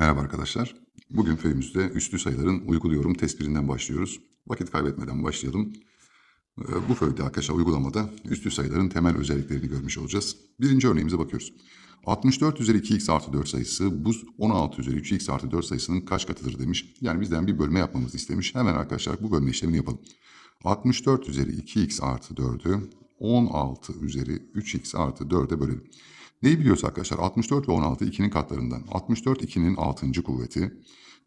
Merhaba arkadaşlar. Bugün föyümüzde üslü sayıların uyguluyorum tespitinden başlıyoruz. Vakit kaybetmeden başlayalım. Ee, Bu föyde arkadaşlar uygulamada üslü sayıların temel özelliklerini görmüş olacağız. Birinci örneğimize bakıyoruz. 64 üzeri 2x artı 4 sayısı bu 16 üzeri 3x artı 4 sayısının kaç katıdır demiş. Yani bizden bir bölme yapmamızı istemiş. Hemen arkadaşlar bu bölme işlemini yapalım. 64 üzeri 2x artı 4'ü 16 üzeri 3x artı 4'e bölelim. Neyi biliyoruz arkadaşlar? 64 ve 16 2'nin katlarından. 64 2'nin 6. kuvveti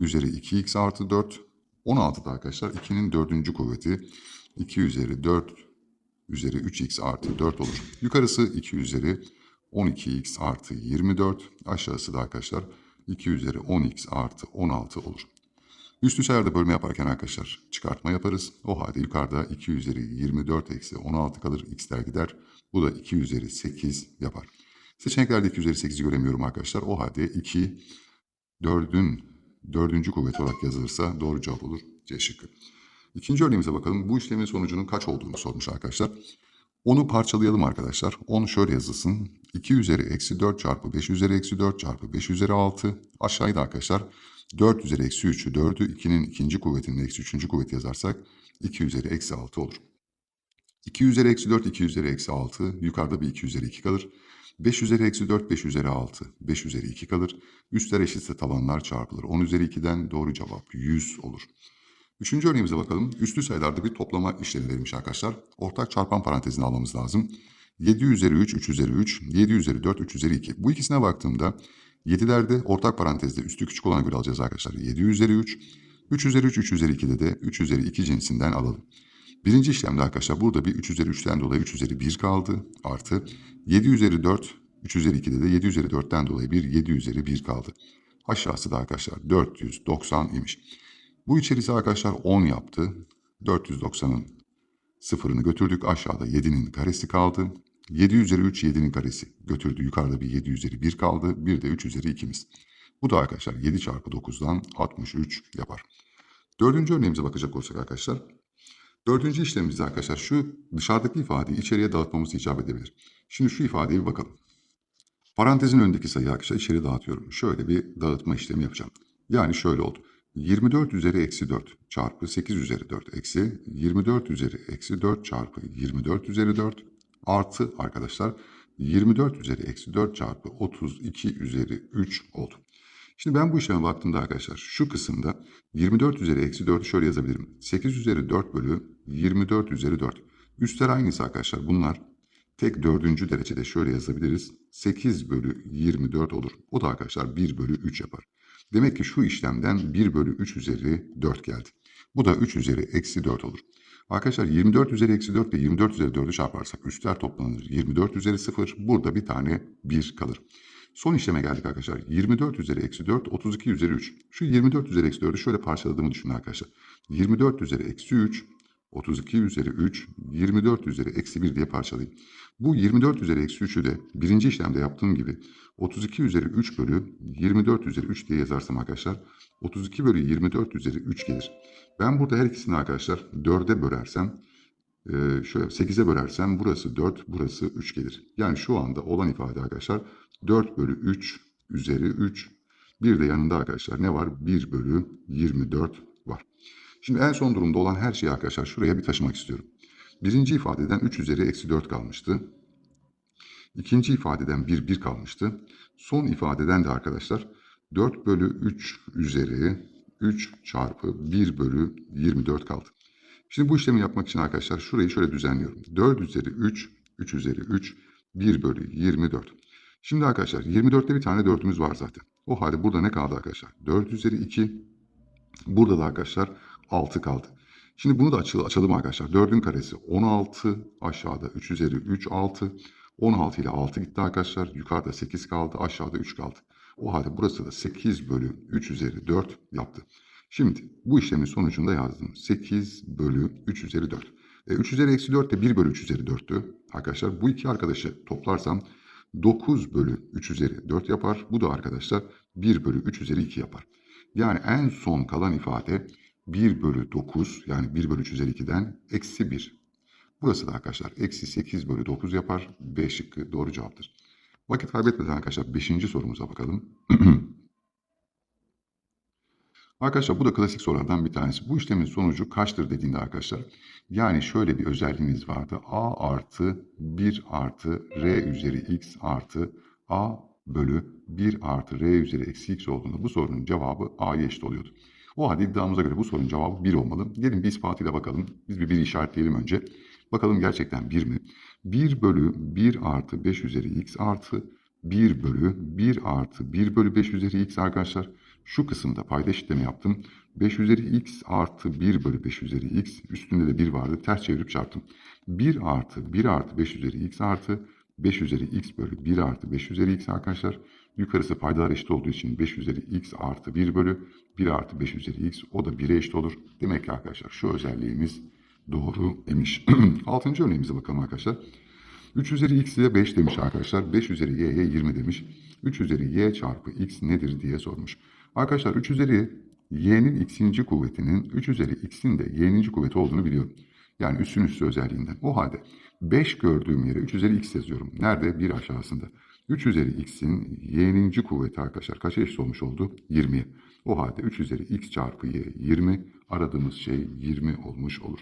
üzeri 2x artı 4. 16 da arkadaşlar 2'nin 4. kuvveti 2 üzeri 4 üzeri 3x artı 4 olur. Yukarısı 2 üzeri 12x artı 24. Aşağısı da arkadaşlar 2 üzeri 10x artı 16 olur. Üst sayılarda bölme yaparken arkadaşlar çıkartma yaparız. O halde yukarıda 2 üzeri 24 eksi 16 kalır. X'ler gider. Bu da 2 üzeri 8 yapar. Seçeneklerde 2 üzeri 8'i göremiyorum arkadaşlar. O halde 2 4'ün 4. kuvveti olarak yazılırsa doğru cevap olur. C şıkkı. İkinci örneğimize bakalım. Bu işlemin sonucunun kaç olduğunu sormuş arkadaşlar. Onu parçalayalım arkadaşlar. 10 şöyle yazılsın. 2 üzeri eksi 4 çarpı 5 üzeri eksi 4 çarpı 5 üzeri 6. Aşağıda arkadaşlar 4 üzeri eksi 3'ü 4'ü 2'nin ikinci kuvvetinin eksi 3. kuvveti yazarsak 2 üzeri eksi 6 olur. 2 üzeri eksi 4, 2 üzeri eksi 6. Yukarıda bir 2 üzeri 2 kalır. 5 üzeri eksi 4, 5 üzeri 6. 5 üzeri 2 kalır. Üstler eşitse tabanlar çarpılır. 10 üzeri 2'den doğru cevap 100 olur. Üçüncü örneğimize bakalım. Üslü sayılarda bir toplama işlemi verilmiş arkadaşlar. Ortak çarpan parantezini almamız lazım. 7 üzeri 3, 3 üzeri 3, 7 üzeri 4, 3 üzeri 2. Bu ikisine baktığımda 7'lerde ortak parantezde üstü küçük olana göre alacağız arkadaşlar. 7 üzeri 3, 3 üzeri 3, 3 üzeri 2'de de 3 üzeri 2 cinsinden alalım. Birinci işlemde arkadaşlar burada bir 3 üzeri 3'ten dolayı 3 üzeri 1 kaldı. Artı 7 üzeri 4, 3 üzeri 2'de de 7 üzeri 4'ten dolayı bir 7 üzeri 1 kaldı. Aşağısı da arkadaşlar 490 imiş. Bu içerisi arkadaşlar 10 yaptı. 490'ın sıfırını götürdük. Aşağıda 7'nin karesi kaldı. 7 üzeri 3 7'nin karesi götürdü. Yukarıda bir 7 üzeri 1 kaldı. Bir de 3 üzeri 2'miz. Bu da arkadaşlar 7 çarpı 9'dan 63 yapar. Dördüncü örneğimize bakacak olursak arkadaşlar. Dördüncü işlemimizde arkadaşlar şu dışarıdaki ifadeyi içeriye dağıtmamız icap edebilir. Şimdi şu ifadeye bir bakalım. Parantezin önündeki sayıyı arkadaşlar içeri dağıtıyorum. Şöyle bir dağıtma işlemi yapacağım. Yani şöyle oldu. 24 üzeri eksi 4 çarpı 8 üzeri 4 eksi 24 üzeri eksi 4 çarpı 24 üzeri 4 artı arkadaşlar 24 üzeri eksi 4 çarpı 32 üzeri 3 oldu. Şimdi ben bu işleme baktığımda arkadaşlar şu kısımda 24 üzeri eksi 4'ü şöyle yazabilirim. 8 üzeri 4 bölü 24 üzeri 4. Üstler aynısı arkadaşlar bunlar. Tek dördüncü derecede şöyle yazabiliriz. 8 bölü 24 olur. O da arkadaşlar 1 bölü 3 yapar. Demek ki şu işlemden 1 bölü 3 üzeri 4 geldi. Bu da 3 üzeri eksi 4 olur. Arkadaşlar 24 üzeri eksi 4 ile 24 üzeri 4'ü çarparsak üstler toplanır. 24 üzeri 0 burada bir tane 1 kalır. Son işleme geldik arkadaşlar. 24 üzeri eksi 4, 32 üzeri 3. Şu 24 üzeri eksi 4'ü şöyle parçaladığımı düşünün arkadaşlar. 24 üzeri eksi 3, 32 üzeri 3, 24 üzeri eksi 1 diye parçalayayım. Bu 24 üzeri eksi 3'ü de birinci işlemde yaptığım gibi 32 üzeri 3 bölü 24 üzeri 3 diye yazarsam arkadaşlar 32 bölü 24 üzeri 3 gelir. Ben burada her ikisini arkadaşlar 4'e bölersem e, şöyle 8'e bölersem burası 4 burası 3 gelir. Yani şu anda olan ifade arkadaşlar 4 bölü 3 üzeri 3 bir de yanında arkadaşlar ne var? 1 bölü 24 var. Şimdi en son durumda olan her şeyi arkadaşlar şuraya bir taşımak istiyorum. Birinci ifadeden 3 üzeri eksi 4 kalmıştı. İkinci ifadeden 1, 1 kalmıştı. Son ifadeden de arkadaşlar 4 bölü 3 üzeri 3 çarpı 1 bölü 24 kaldı. Şimdi bu işlemi yapmak için arkadaşlar şurayı şöyle düzenliyorum. 4 üzeri 3, 3 üzeri 3, 1 bölü 24. Şimdi arkadaşlar 24'te bir tane 4'ümüz var zaten. O halde burada ne kaldı arkadaşlar? 4 üzeri 2. Burada da arkadaşlar 6 kaldı. Şimdi bunu da açalım, arkadaşlar. 4'ün karesi 16. Aşağıda 3 üzeri 3 6. 16 ile 6 gitti arkadaşlar. Yukarıda 8 kaldı. Aşağıda 3 kaldı. O halde burası da 8 bölü 3 üzeri 4 yaptı. Şimdi bu işlemin sonucunda yazdım. 8 bölü 3 üzeri 4. E, 3 üzeri eksi 4 de 1 bölü 3 üzeri 4'tü. Arkadaşlar bu iki arkadaşı toplarsam 9 bölü 3 üzeri 4 yapar. Bu da arkadaşlar 1 bölü 3 üzeri 2 yapar. Yani en son kalan ifade 1 bölü 9 yani 1 bölü 3 üzeri 2'den eksi 1. Burası da arkadaşlar eksi 8 bölü 9 yapar. B şıkkı doğru cevaptır. Vakit kaybetmeden arkadaşlar 5. sorumuza bakalım. Arkadaşlar bu da klasik sorulardan bir tanesi. Bu işlemin sonucu kaçtır dediğinde arkadaşlar. Yani şöyle bir özelliğimiz vardı. A artı 1 artı R üzeri X artı A bölü 1 artı R üzeri eksi X olduğunda bu sorunun cevabı A'ya eşit oluyordu. O halde iddiamıza göre bu sorunun cevabı 1 olmalı. Gelin bir ispatıyla bakalım. Biz bir 1 işaretleyelim önce. Bakalım gerçekten 1 mi? 1 bölü 1 artı 5 üzeri X artı 1 bölü 1 artı 1 bölü 5 üzeri X arkadaşlar. Şu kısımda payda eşitleme yaptım. 5 üzeri x artı 1 bölü 5 üzeri x üstünde de 1 vardı. Ters çevirip çarptım. 1 artı 1 artı 5 üzeri x artı 5 üzeri x bölü 1 artı 5 üzeri x arkadaşlar. Yukarısı paydalar eşit olduğu için 5 üzeri x artı 1 bölü 1 artı 5 üzeri x o da 1'e eşit olur. Demek ki arkadaşlar şu özelliğimiz doğru demiş. Altıncı örneğimize bakalım arkadaşlar. 3 üzeri x ile 5 demiş arkadaşlar. 5 üzeri y'ye 20 demiş. 3 üzeri y çarpı x nedir diye sormuş. Arkadaşlar 3 üzeri y'nin x'inci kuvvetinin 3 üzeri x'in de y'ninci kuvveti olduğunu biliyorum. Yani üstün üstü özelliğinden. O halde 5 gördüğüm yere 3 üzeri x yazıyorum. Nerede? Bir aşağısında. 3 üzeri x'in y'ninci kuvveti arkadaşlar kaça eşit olmuş oldu? 20'ye. O halde 3 üzeri x çarpı y 20. Aradığımız şey 20 olmuş olur.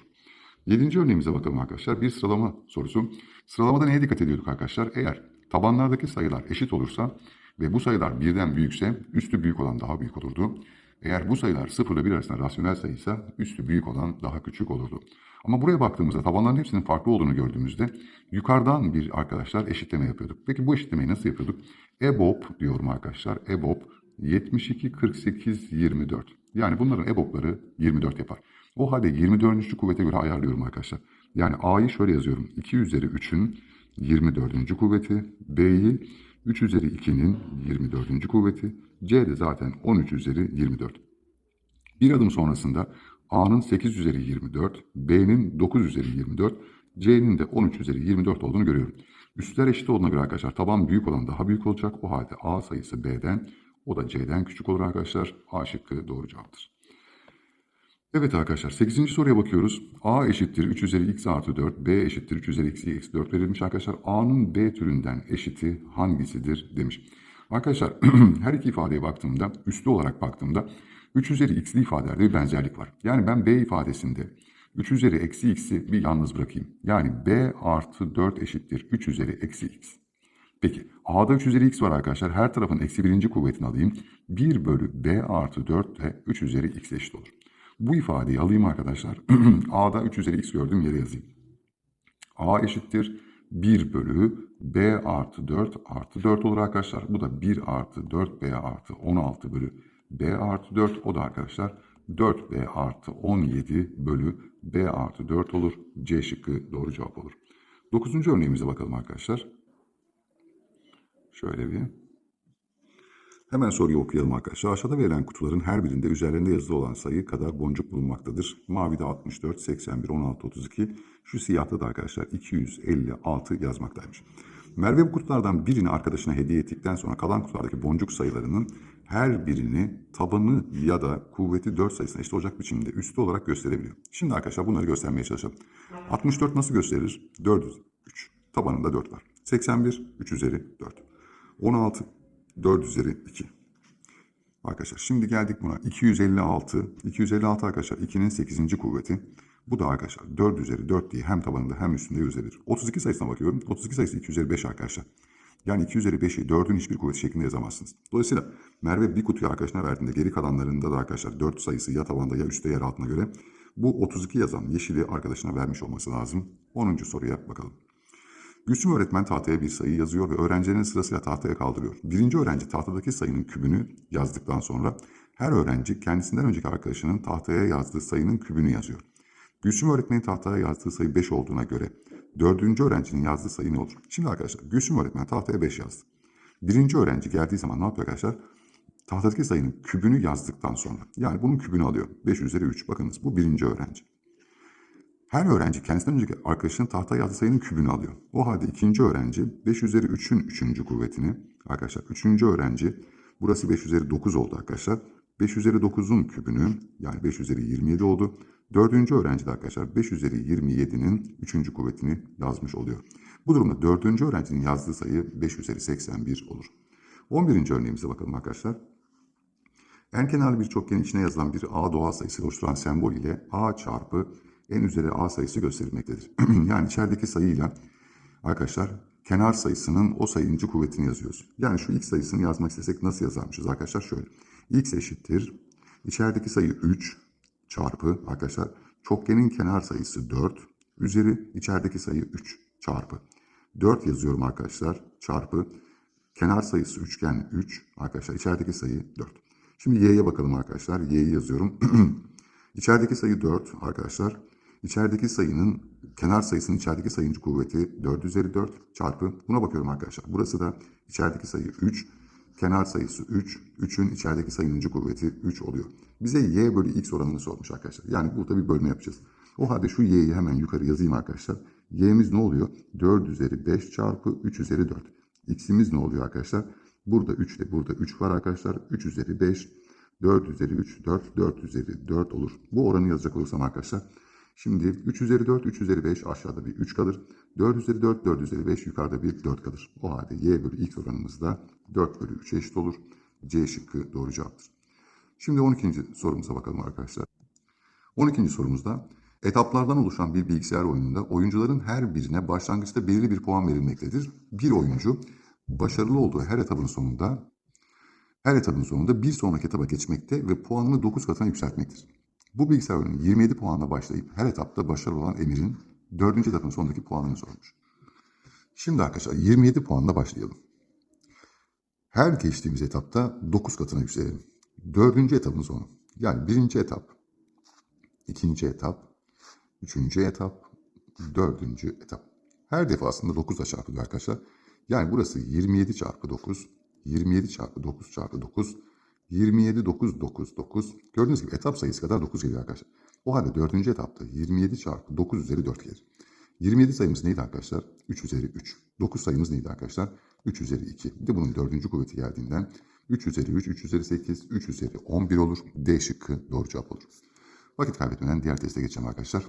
Yedinci örneğimize bakalım arkadaşlar. Bir sıralama sorusu. Sıralamada neye dikkat ediyorduk arkadaşlar? Eğer tabanlardaki sayılar eşit olursa ve bu sayılar birden büyükse üstü büyük olan daha büyük olurdu. Eğer bu sayılar 0 ile 1 arasında rasyonel sayıysa üstü büyük olan daha küçük olurdu. Ama buraya baktığımızda tabanların hepsinin farklı olduğunu gördüğümüzde yukarıdan bir arkadaşlar eşitleme yapıyorduk. Peki bu eşitlemeyi nasıl yapıyorduk? EBOB diyorum arkadaşlar. EBOB 72, 48, 24. Yani bunların EBOB'ları 24 yapar. O halde 24. kuvvete göre ayarlıyorum arkadaşlar. Yani A'yı şöyle yazıyorum. 2 üzeri 3'ün 24. kuvveti. B'yi 3 üzeri 2'nin 24. kuvveti. C de zaten 13 üzeri 24. Bir adım sonrasında A'nın 8 üzeri 24, B'nin 9 üzeri 24, C'nin de 13 üzeri 24 olduğunu görüyorum. Üstler eşit olduğuna göre arkadaşlar taban büyük olan daha büyük olacak. O halde A sayısı B'den, o da C'den küçük olur arkadaşlar. A şıkkı doğru cevaptır. Evet arkadaşlar 8. soruya bakıyoruz. A eşittir 3 üzeri x artı 4, B eşittir 3 üzeri x eksi 4 verilmiş arkadaşlar. A'nın B türünden eşiti hangisidir demiş. Arkadaşlar her iki ifadeye baktığımda, üslü olarak baktığımda 3 üzeri x'li ifadelerde bir benzerlik var. Yani ben B ifadesinde 3 üzeri eksi x'i bir yalnız bırakayım. Yani B artı 4 eşittir 3 üzeri eksi x. Peki A'da 3 üzeri x var arkadaşlar. Her tarafın eksi birinci kuvvetini alayım. 1 bölü B artı 4 de 3 üzeri x eşit olur. Bu ifadeyi alayım arkadaşlar. A'da 3 üzeri x gördüğüm yere yazayım. A eşittir 1 bölü B artı 4 artı 4 olur arkadaşlar. Bu da 1 artı 4 B artı 16 bölü B artı 4. O da arkadaşlar 4B artı 17 bölü B artı 4 olur. C şıkkı doğru cevap olur. Dokuzuncu örneğimize bakalım arkadaşlar. Şöyle bir. Hemen soruyu okuyalım arkadaşlar. Aşağıda verilen kutuların her birinde üzerlerinde yazılı olan sayı kadar boncuk bulunmaktadır. Mavide 64, 81, 16, 32. Şu siyahta da arkadaşlar 256 yazmaktaymış. Merve bu kutulardan birini arkadaşına hediye ettikten sonra kalan kutulardaki boncuk sayılarının her birini tabanı ya da kuvveti 4 sayısına eşit olacak biçimde üstü olarak gösterebiliyor. Şimdi arkadaşlar bunları göstermeye çalışalım. 64 nasıl gösterilir? 4 3. Tabanında 4 var. 81 3 üzeri 4. 16 4 üzeri 2. Arkadaşlar şimdi geldik buna. 256. 256 arkadaşlar 2'nin 8. kuvveti. Bu da arkadaşlar 4 üzeri 4 diye hem tabanında hem üstünde yazılır. 32 sayısına bakıyorum. 32 sayısı 2 üzeri 5 arkadaşlar. Yani 2 üzeri 5'i 4'ün hiçbir kuvveti şeklinde yazamazsınız. Dolayısıyla Merve bir kutuyu arkadaşına verdiğinde geri kalanlarında da arkadaşlar 4 sayısı ya tabanda ya üstte yer altına göre bu 32 yazan yeşili arkadaşına vermiş olması lazım. 10. soruya bakalım. Gülsüm öğretmen tahtaya bir sayı yazıyor ve öğrencilerin sırasıyla tahtaya kaldırıyor. Birinci öğrenci tahtadaki sayının kübünü yazdıktan sonra her öğrenci kendisinden önceki arkadaşının tahtaya yazdığı sayının kübünü yazıyor. Gülsüm öğretmenin tahtaya yazdığı sayı 5 olduğuna göre dördüncü öğrencinin yazdığı sayı ne olur? Şimdi arkadaşlar Gülsüm öğretmen tahtaya 5 yazdı. Birinci öğrenci geldiği zaman ne yapıyor arkadaşlar? Tahtadaki sayının kübünü yazdıktan sonra yani bunun kübünü alıyor. 5 üzeri 3 bakınız bu birinci öğrenci. Her öğrenci kendisinden önceki arkadaşının tahtaya yazdığı sayının kübünü alıyor. O halde ikinci öğrenci 5 üzeri 3'ün 3. kuvvetini arkadaşlar üçüncü öğrenci burası 5 üzeri 9 oldu arkadaşlar. 5 üzeri 9'un kübünü yani 5 üzeri 27 oldu. Dördüncü öğrenci de arkadaşlar 5 üzeri 27'nin 3. kuvvetini yazmış oluyor. Bu durumda dördüncü öğrencinin yazdığı sayı 5 üzeri 81 olur. 11. örneğimize bakalım arkadaşlar. En kenarlı bir çokgenin içine yazılan bir A doğal sayısı oluşturan sembol ile A çarpı en üzeri A sayısı gösterilmektedir. yani içerideki sayıyla arkadaşlar kenar sayısının o sayıncı kuvvetini yazıyoruz. Yani şu x sayısını yazmak istesek nasıl yazarmışız arkadaşlar? Şöyle. x eşittir. İçerideki sayı 3 çarpı arkadaşlar çokgenin kenar sayısı 4 üzeri içerideki sayı 3 çarpı 4 yazıyorum arkadaşlar çarpı kenar sayısı üçgen 3 arkadaşlar içerideki sayı 4. Şimdi y'ye bakalım arkadaşlar. y'yi yazıyorum. içerideki sayı 4 arkadaşlar. İçerideki sayının kenar sayısının içerideki sayıncı kuvveti 4 üzeri 4 çarpı buna bakıyorum arkadaşlar. Burası da içerideki sayı 3 kenar sayısı 3. 3'ün içerideki sayıncı kuvveti 3 oluyor. Bize y bölü x oranını sormuş arkadaşlar. Yani burada bir bölme yapacağız. O halde şu y'yi hemen yukarı yazayım arkadaşlar. y'miz ne oluyor? 4 üzeri 5 çarpı 3 üzeri 4. x'imiz ne oluyor arkadaşlar? Burada 3 ile burada 3 var arkadaşlar. 3 üzeri 5, 4 üzeri 3, 4, 4 üzeri 4 olur. Bu oranı yazacak olursam arkadaşlar. Şimdi 3 üzeri 4, 3 üzeri 5 aşağıda bir 3 kalır. 4 üzeri 4, 4 üzeri 5 yukarıda bir 4 kalır. O halde y bölü x oranımız da 4 bölü 3'e eşit olur. C şıkkı doğru cevaptır. Şimdi 12. sorumuza bakalım arkadaşlar. 12. sorumuzda etaplardan oluşan bir bilgisayar oyununda oyuncuların her birine başlangıçta belirli bir puan verilmektedir. Bir oyuncu başarılı olduğu her etapın sonunda her etapın sonunda bir sonraki etaba geçmekte ve puanını 9 katına yükseltmektir. Bu bilgisayar oyunun 27 puanla başlayıp her etapta başarılı olan Emir'in 4. etapın sonundaki puanını sormuş. Şimdi arkadaşlar 27 puanla başlayalım. Her geçtiğimiz etapta 9 katına yükselelim. Dördüncü etapın sonu. Yani birinci etap, ikinci etap, üçüncü etap, dördüncü etap. Her defasında 9 ile çarpılıyor arkadaşlar. Yani burası 27 çarpı 9, 27 çarpı 9 çarpı 9, 27, 9, 9, 9. Gördüğünüz gibi etap sayısı kadar 9 geliyor arkadaşlar. O halde dördüncü etapta 27 çarpı 9 üzeri 4 gelir. 27 sayımız neydi arkadaşlar? 3 üzeri 3. 9 sayımız neydi arkadaşlar? 3 üzeri 2. Bir de bunun dördüncü kuvveti geldiğinden 3 üzeri 3, 3 üzeri 8, 3 üzeri 11 olur. D şıkkı doğru cevap olur. Vakit kaybetmeden diğer teste geçelim arkadaşlar.